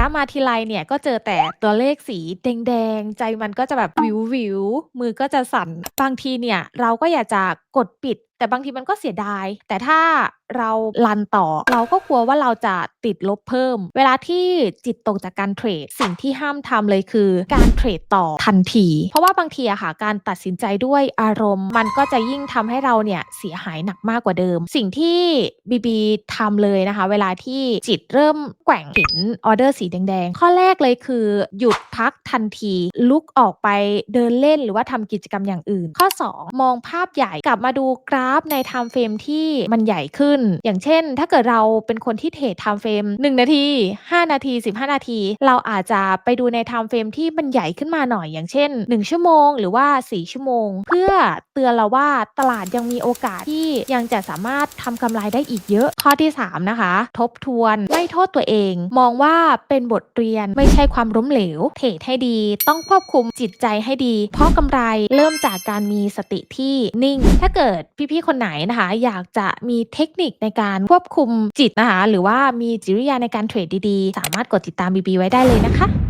กรามาทีไรเนี่ยก็เจอแต่ตัวเลขสีแดงๆ ใจมันก็จะแบบวิววิวมือก็จะสั่น บางทีเนี่ยเราก็อยากจะกดปิด แต่บางทีมันก็เสียดาย แต่ถ้าเรารันต่อ เราก็กลัวว่าเราจะติดลบเพิ่ม เวลาที่จิตตกจากการเทรด สิ่งที่ห้ามทำเลยคือการเทรดต่อทันที เพราะว่าบางทีอะค่ะ การตัดสินใจด้วยอารมณ์ มันก็จะยิ่งทำให้เราเนี่ยเสียหายหนักมากกว่าเดิม สิ่งที่บีบีทำเลยนะคะ เวลาที่จิตเริ่มแกว่งเห็นออเดอร์สีแดงๆ ข้อแรกเลยคือ หยุดพักทันที ลุกออกไปเดินเล่นหรือว่าทำกิจกรรมอย่างอื่น ข้อ 2 มองภาพใหญ่กลับมาดูกราฟในไทม์เฟรมที่มันใหญ่ขึ้น อย่างเช่น ถ้าเกิดเราเป็นคนที่เทรดไทม์เฟรม1 นาที 5 นาที 15 นาที เราอาจจะไปดูในไทม์เฟรมที่มันใหญ่ขึ้นมาหน่อยอย่างเช่น 1 ชั่วโมงหรือว่า 4 ชั่วโมง เพื่อเตือนเราว่าตลาดยังมีโอกาสที่ยังจะสามารถทำกำไรได้อีกเยอะข้อที่ 3 นะคะ ทบทวนไม่โทษตัวเอง มองว่าเป็นบทเรียนไม่ใช่ความล้มเหลว เทรดให้ดี ต้องควบคุมจิตใจให้ดี เพราะกำไรเริ่มจากการมีสติที่นิ่ง ถ้าเกิดพี่ๆคนไหนนะคะ อยากจะมีเทคนิคในการควบคุมจิตนะคะ หรือว่ามีจิตวิยาในการเทรดดีๆ สามารถกดติดตามบีบีไว้ได้เลยนะคะ